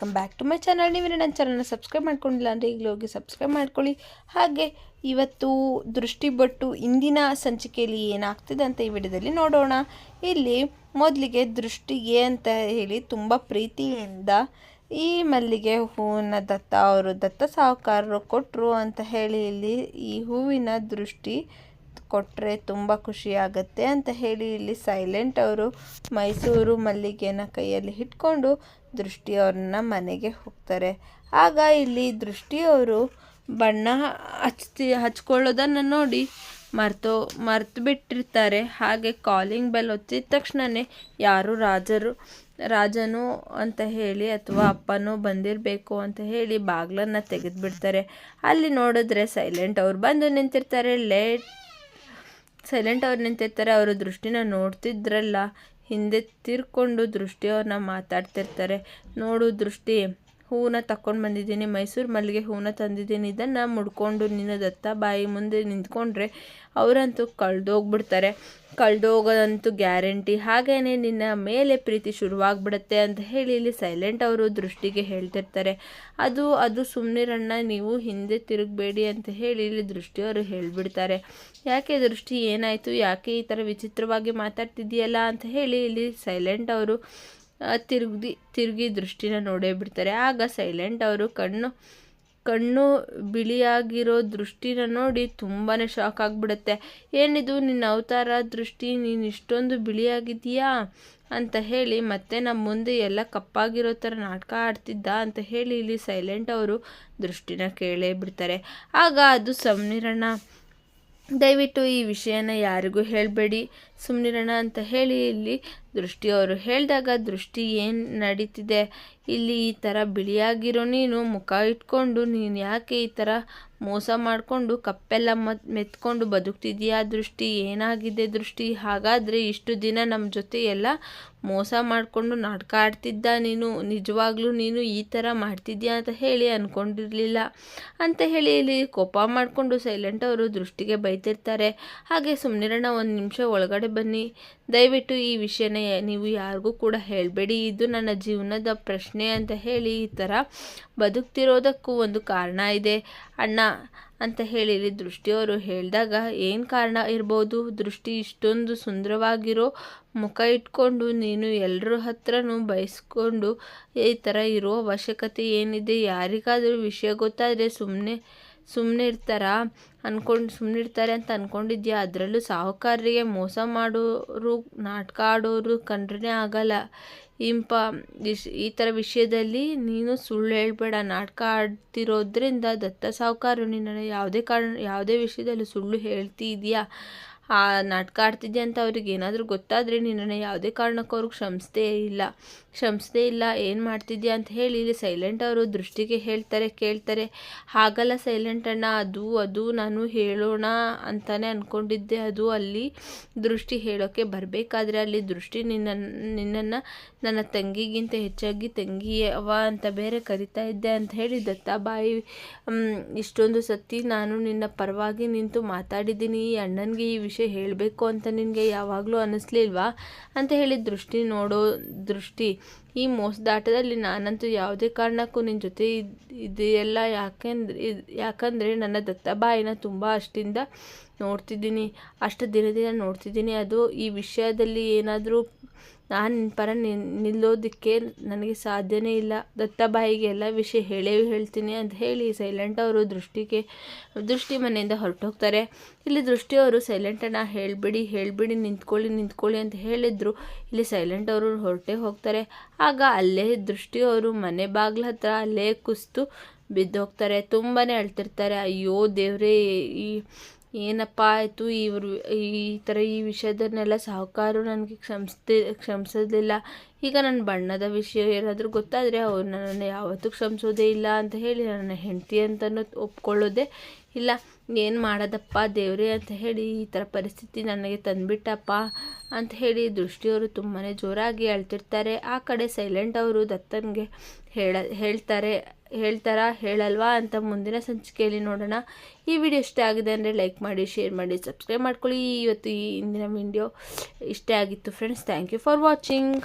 Welcome back to my channel ನೀವು ನನ್ನ ಚಾನಲ್ನ ಸಬ್ಸ್ಕ್ರೈಬ್ ಮಾಡ್ಕೊಂಡಿಲ್ಲ ಅಂದರೆ ಈಗಲೂ ಹೋಗಿ ಸಬ್ಸ್ಕ್ರೈಬ್ ಮಾಡ್ಕೊಳ್ಳಿ. ಹಾಗೆ ಇವತ್ತು ದೃಷ್ಟಿ ಬಟ್ಟು ಇಂದಿನ ಸಂಚಿಕೆಯಲ್ಲಿ ಏನಾಗ್ತಿದೆ ಅಂತ ಈ ವಿಡಿಯೋದಲ್ಲಿ ನೋಡೋಣ. ಇಲ್ಲಿ ಮೊದಲಿಗೆ ದೃಷ್ಟಿಗೆ ಅಂತ ಹೇಳಿ ತುಂಬ ಪ್ರೀತಿಯಿಂದ ಈ ಮಲ್ಲಿಗೆ ಹೂವಿನ ದತ್ತ ಅವರು ದತ್ತ ಸಾಹುಕಾರರು ಕೊಟ್ಟರು ಅಂತ ಹೇಳಿ ಇಲ್ಲಿ ಈ ಹೂವಿನ ದೃಷ್ಟಿ ಕೊಟ್ಟರೆ ತುಂಬ ಖುಷಿಯಾಗತ್ತೆ ಅಂತ ಹೇಳಿ ಇಲ್ಲಿ ಸೈಲೆಂಟ್ ಅವರು ಮೈಸೂರು ಮಲ್ಲಿಗೆನ ಕೈಯಲ್ಲಿ ಇಟ್ಕೊಂಡು ದೃಷ್ಟಿಯವ್ರನ್ನ ಮನೆಗೆ ಹೋಗ್ತಾರೆ. ಆಗ ಇಲ್ಲಿ ದೃಷ್ಟಿಯವರು ಬಣ್ಣ ಹಚ್ತಿ ಹಚ್ಕೊಳ್ಳೋದನ್ನು ನೋಡಿ ಮರ್ತೋ ಮರ್ತು ಬಿಟ್ಟಿರ್ತಾರೆ ಹಾಗೆ ಕಾಲಿಂಗ್ ಬೆಲ್ ಒತ್ತಿದ ತಕ್ಷಣವೇ ಯಾರು ರಾಜರು ರಾಜನು ಅಂತ ಹೇಳಿ ಅಥವಾ ಅಪ್ಪನೂ ಬಂದಿರಬೇಕು ಅಂತ ಹೇಳಿ ಬಾಗ್ಲನ್ನು ತೆಗೆದುಬಿಡ್ತಾರೆ. ಅಲ್ಲಿ ನೋಡಿದ್ರೆ ಸೈಲೆಂಟ್ ಅವ್ರು ಬಂದು ನಿಂತಿರ್ತಾರೆ. ಲೇಟ್ ಸೈಲೆಂಟ್ ಅವ್ರು ನಿಂತಿರ್ತಾರೆ ಅವರು ದೃಷ್ಟಿನ ನೋಡ್ತಿದ್ರಲ್ಲ ಹಿಂದೆ ತಿರ್ಕೊಂಡು ದೃಷ್ಟಿಯವ್ರನ್ನ ಮಾತಾಡ್ತಿರ್ತಾರೆ. ನೋಡು ದೃಷ್ಟಿ. ಹೂವನ್ನ ತಕ್ಕೊಂಡು ಬಂದಿದ್ದೀನಿ. ಮೈಸೂರು ಮಲ್ಲಿಗೆ ಹೂವನ್ನ ತಂದಿದ್ದೀನಿ. ಇದನ್ನು ಮುಡ್ಕೊಂಡು ನಿನ್ನ ದತ್ತ ಬಾಯಿ ಮುಂದೆ ನಿಂತ್ಕೊಂಡ್ರೆ ಅವರಂತೂ ಕಳೆದೋಗ್ಬಿಡ್ತಾರೆ. ಕಳೆದೋಗೋದಂತೂ ಗ್ಯಾರಂಟಿ. ಹಾಗೆಯೇ ನಿನ್ನ ಮೇಲೆ ಪ್ರೀತಿ ಶುರುವಾಗ್ಬಿಡುತ್ತೆ ಅಂತ ಹೇಳಿ ಇಲ್ಲಿ ಸೈಲೆಂಟ್ ಅವರು ದೃಷ್ಟಿಗೆ ಹೇಳ್ತಿರ್ತಾರೆ. ಅದು ಅದು ಸುಮ್ಮನಿರಣ್ಣ ನೀವು ಹಿಂದೆ ತಿರುಗಬೇಡಿ ಅಂತ ಹೇಳಿ ಇಲ್ಲಿ ದೃಷ್ಟಿಯವರು ಹೇಳಿಬಿಡ್ತಾರೆ. ಯಾಕೆ ದೃಷ್ಟಿ ಏನಾಯಿತು? ಯಾಕೆ ಈ ಥರ ವಿಚಿತ್ರವಾಗಿ ಮಾತಾಡ್ತಿದ್ದೀಯಲ್ಲ ಅಂತ ಹೇಳಿ ಇಲ್ಲಿ ಸೈಲೆಂಟ್ ಅವರು ತಿರುಗಿ ತಿರುಗಿ ದೃಷ್ಟಿನ ನೋಡೇ ಬಿಡ್ತಾರೆ. ಆಗ ಸೈಲೆಂಟ್ ಅವರು ಕಣ್ಣು ಕಣ್ಣು ಬಿಳಿಯಾಗಿರೋ ದೃಷ್ಟಿನ ನೋಡಿ ತುಂಬಾ ಶಾಕ್ ಆಗಿಬಿಡುತ್ತೆ. ಏನಿದು, ನಿನ್ನ ಅವತಾರ ದೃಷ್ಟಿ, ನೀನು ಇಷ್ಟೊಂದು ಬಿಳಿಯಾಗಿದೆಯಾ ಅಂತ ಹೇಳಿ, ಮತ್ತೆ ನಮ್ಮ ಮುಂದೆ ಎಲ್ಲ ಕಪ್ಪಾಗಿರೋ ಥರ ನಾಟಕ ಆಡ್ತಿದ್ದ ಅಂತ ಹೇಳಿ, ಇಲ್ಲಿ ಸೈಲೆಂಟ್ ಅವರು ದೃಷ್ಟಿನ ಕೇಳೇ ಬಿಡ್ತಾರೆ. ಆಗ ಅದು ಸಮನಿರಣ್ಣ. ದಯವಿಟ್ಟು ಈ ವಿಷಯನ ಯಾರಿಗೂ ಹೇಳಬೇಡಿ. ಸುಮ್ಮನಿರೋಣ ಅಂತ ಹೇಳಿ, ಇಲ್ಲಿ ದೃಷ್ಟಿಯವರು ಹೇಳಿದಾಗ ದೃಷ್ಟಿ ಏನು ನಡೀತಿದೆ? ಇಲ್ಲಿ ಈ ಥರ ಬಿಳಿಯಾಗಿರೋ ನೀನು, ಮುಖ ಇಟ್ಕೊಂಡು, ನೀನು ಯಾಕೆ ಈ ಥರ ಮೋಸ ಮಾಡಿಕೊಂಡು, ಕಪ್ಪೆಲ್ಲ ಮತ್, ಮೆತ್ಕೊಂಡು ಬದುಕ್ತಿದೆಯಾ? ದೃಷ್ಟಿ ಏನಾಗಿದೆ ದೃಷ್ಟಿ? ಹಾಗಾದರೆ ಇಷ್ಟು ದಿನ ನಮ್ಮ ಜೊತೆ ಎಲ್ಲ ಮೋಸ ಮಾಡಿಕೊಂಡು ನಾಟಕ ಆಡ್ತಿದ್ದ ನೀನು? ನಿಜವಾಗ್ಲೂ ನೀನು ಈ ಥರ ಮಾಡ್ತಿದ್ಯಾ ಅಂತ ಹೇಳಿ ಅಂದ್ಕೊಂಡಿರಲಿಲ್ಲ ಅಂತ ಹೇಳಿ ಇಲ್ಲಿ ಕೋಪ ಮಾಡಿಕೊಂಡು ಸೈಲೆಂಟ್ ಅವರು ದೃಷ್ಟಿಗೆ ಬೈತಿರ್ತಾರೆ. ಹಾಗೆ ಸುಮ್ಮನಿರೋಣ ಒಂದು ನಿಮಿಷ ಒಳಗಡೆ ಬನ್ನಿ. ದಯವಿಟ್ಟು ಈ ವಿಷಯನ ನೀವು ಯಾರಿಗೂ ಕೂಡ ಹೇಳಬೇಡಿ. ಇದು ನನ್ನ ಜೀವನದ ಪ್ರಶ್ನೆ ಅಂತ ಹೇಳಿ ಈ ಥರ ಬದುಕ್ತಿರೋದಕ್ಕೂ ಒಂದು ಕಾರಣ ಇದೆ. ಅಣ್ಣ ಅಂತ ಹೇಳಿ ದೃಷ್ಟಿಯವರು ಹೇಳಿದಾಗ ಏನು ಕಾರಣ ಇರ್ಬೋದು? ದೃಷ್ಟಿ ಇಷ್ಟೊಂದು ಸುಂದರವಾಗಿರೋ ಮುಖ ಇಟ್ಕೊಂಡು ನೀನು ಎಲ್ಲರ ಹತ್ರನೂ ಬಯಸ್ಕೊಂಡು ಈ ಥರ ಇರೋ ಅವಶ್ಯಕತೆ ಏನಿದೆ? ಯಾರಿಗಾದರೂ ವಿಷಯ ಗೊತ್ತಾದರೆ ಸುಮ್ಮನೆ ಸುಮ್ಮನೆ ಇರ್ತಾರಾ? ಅಂದ್ಕೊಂಡು ಸುಮ್ಮನೆ ಇರ್ತಾರೆ ಅಂತ ಅಂದ್ಕೊಂಡಿದ್ಯಾ ಅದರಲ್ಲೂ ಸಾಹುಕಾರರಿಗೆ ಮೋಸ ಮಾಡೋರು, ನಾಟಕ ಆಡೋರು ಕಂಡ್ರೇ ಆಗಲ್ಲ. ಇಂಪ ಈ ಥರ ವಿಷಯದಲ್ಲಿ ನೀನು ಸುಳ್ಳು ಹೇಳಬೇಡ. ನಾಟಕ ಆಡ್ತಿರೋದ್ರಿಂದ ದತ್ತ ಸಾಹುಕಾರರು ನಿನ್ನ ಯಾವುದೇ ಕಾರಣ, ಯಾವುದೇ ವಿಷಯದಲ್ಲಿ ಸುಳ್ಳು ಹೇಳ್ತಿದ್ಯಾ? ಆ ನಾಟಕ ಆಡ್ತಿದ್ದೆ ಅಂತ ಅವ್ರಿಗೆ ಏನಾದರೂ ಗೊತ್ತಾದರೆ ನಿನ್ನನ್ನು ಯಾವುದೇ ಕಾರಣಕ್ಕೂ ಅವ್ರಿಗೆ ಕ್ಷಮಿಸದೇ ಇಲ್ಲ. ಕ್ಷಮಿಸದೇ ಇಲ್ಲ, ಏನು ಮಾಡ್ತಿದ್ಯಾ ಅಂತ ಹೇಳಿ ಇಲ್ಲಿ ಸೈಲೆಂಟ್ ಅವರು ದೃಷ್ಟಿಗೆ ಹೇಳ್ತಾರೆ, ಕೇಳ್ತಾರೆ. ಹಾಗಲ್ಲ ಸೈಲೆಂಟ್ ಅಣ್ಣ, ಅದು ಅದು, ನಾನು ಹೇಳೋಣ ಅಂತಲೇ ಅಂದ್ಕೊಂಡಿದ್ದೆ ಅದು ಅಲ್ಲಿ ದೃಷ್ಟಿ ಹೇಳೋಕ್ಕೆ ಬರಬೇಕಾದ್ರೆ ಅಲ್ಲಿ ದೃಷ್ಟಿ ನಿನ್ನ, ನಿನ್ನನ್ನು ನನ್ನ ತಂಗಿಗಿಂತ ಹೆಚ್ಚಾಗಿ ತಂಗಿಯವ ಅಂತ ಬೇರೆ ಕರಿತಾ ಇದ್ದೆ ಅಂತ ಹೇಳಿ ದತ್ತಾಬಾಯಿ ಇಷ್ಟೊಂದು ಸತಿ ನಾನು ನಿನ್ನ ಪರವಾಗಿ ನಿಂತು ಮಾತಾಡಿದ್ದೀನಿ. ಈ ಅಣ್ಣನಿಗೆ ಈ ವಿಷಯ ಹೇಳಬೇಕು ಅಂತ ನಿನಗೆ ಯಾವಾಗಲೂ ಅನ್ನಿಸ್ಲಿಲ್ವಾ ಅಂತ ಹೇಳಿ ದೃಷ್ಟಿ ನೋಡೋ ದೃಷ್ಟಿ. ಈ ಮೋಸದಾಟದಲ್ಲಿ ನಾನಂತೂ ಯಾವುದೇ ಕಾರಣಕ್ಕೂ ನಿನ್ನ ಜೊತೆ ಇದೆಯಲ್ಲ. ಯಾಕೆಂದ್ರೆ ಯಾಕಂದರೆ ನನ್ನ ದತ್ತಬಾಯಿನ ತುಂಬ ಅಷ್ಟಿಂದ ನೋಡ್ತಿದ್ದೀನಿ. ಅಷ್ಟು ದಿನ ದಿನ ನೋಡ್ತಿದ್ದೀನಿ. ಅದು ಈ ವಿಷಯದಲ್ಲಿ ಏನಾದರೂ ನಾನು ನಿನ್ನ ಪರ ನಿಲ್ಲೋದಕ್ಕೆ ನನಗೆ ಸಾಧ್ಯನೇ ಇಲ್ಲ. ದತ್ತಬಾಯಿಗೆ ಎಲ್ಲ ವಿಷಯ ಹೇಳೇ ಹೇಳ್ತೀನಿ ಅಂತ ಹೇಳಿ ಸೈಲೆಂಟ್ ಅವರು ದೃಷ್ಟಿಗೆ, ದೃಷ್ಟಿ ಮನೆಯಿಂದ ಹೊರಟೋಗ್ತಾರೆ. ಇಲ್ಲಿ ದೃಷ್ಟಿಯವರು ಸೈಲೆಂಟನ್ನು ಹೇಳಿಬಿಡಿ ಹೇಳಿಬಿಡಿ, ನಿಂತ್ಕೊಳ್ಳಿ ನಿಂತ್ಕೊಳ್ಳಿ ಅಂತ ಹೇಳಿದ್ರು. ಇಲ್ಲಿ ಸೈಲೆಂಟ್ ಅವರು ಹೊರಟೇ ಹೋಗ್ತಾರೆ. ಆಗ ಅಲ್ಲೇ ದೃಷ್ಟಿಯವರು ಮನೆ ಬಾಗ್ಲ ಹತ್ರ ಅಲ್ಲೇ ಕುಸ್ತು ಬಿದ್ದೋಗ್ತಾರೆ. ತುಂಬಾ ಅಳ್ತಿರ್ತಾರೆ. ಅಯ್ಯೋ ದೇವರೇ, ಈ ಏನಪ್ಪ ಆಯಿತು? ಇವರು ಈ ಥರ ಈ ವಿಷಯದನ್ನೆಲ್ಲ ಸಾಹುಕಾರರು ನನಗೆ ಕ್ಷಮಿಸ್ತಿ, ಕ್ಷಮಿಸೋದಿಲ್ಲ. ಈಗ ನನ್ನ ಬಣ್ಣದ ವಿಷಯ ಏನಾದರೂ ಗೊತ್ತಾದರೆ ಅವ್ರು ನನ್ನನ್ನು ಯಾವತ್ತೂ ಕ್ಷಮಿಸೋದೇ ಇಲ್ಲ ಅಂತ ಹೇಳಿ ನನ್ನ ಹೆಂಡತಿ ಅಂತಲೂ ಒಪ್ಕೊಳ್ಳೋದೇ ಇಲ್ಲ. ಏನು ಮಾಡೋದಪ್ಪ ದೇವರೇ ಅಂತ ಹೇಳಿ ಈ ಥರ ಪರಿಸ್ಥಿತಿ ನನಗೆ ತಂದುಬಿಟ್ಟಪ್ಪ ಅಂತ ಹೇಳಿ ದೃಷ್ಟಿಯವರು ತುಂಬಾ ಜೋರಾಗಿ ಅಳ್ತಿರ್ತಾರೆ. ಆ ಕಡೆ ಸೈಲೆಂಟ್ ಅವರು ದತ್ತನಿಗೆ ಹೇಳ, ಹೇಳ್ತಾರೆ, ಹೇಳ್ತಾರಾ, ಹೇಳಲ್ವಾ ಅಂತ ಮುಂದಿನ ಸಂಚಿಕೆಯಲ್ಲಿ ನೋಡೋಣ. ಈ ವಿಡಿಯೋ ಇಷ್ಟ ಆಗಿದೆ ಅಂದರೆ ಲೈಕ್ ಮಾಡಿ ಶೇರ್ ಮಾಡಿ ಸಬ್ಸ್ಕ್ರೈಬ್ ಮಾಡ್ಕೊಳ್ಳಿ. ಇವತ್ತು ಈ ಇಂದಿನ ವಿಡಿಯೋ ಇಷ್ಟ ಆಗಿತ್ತು friends thank you for watching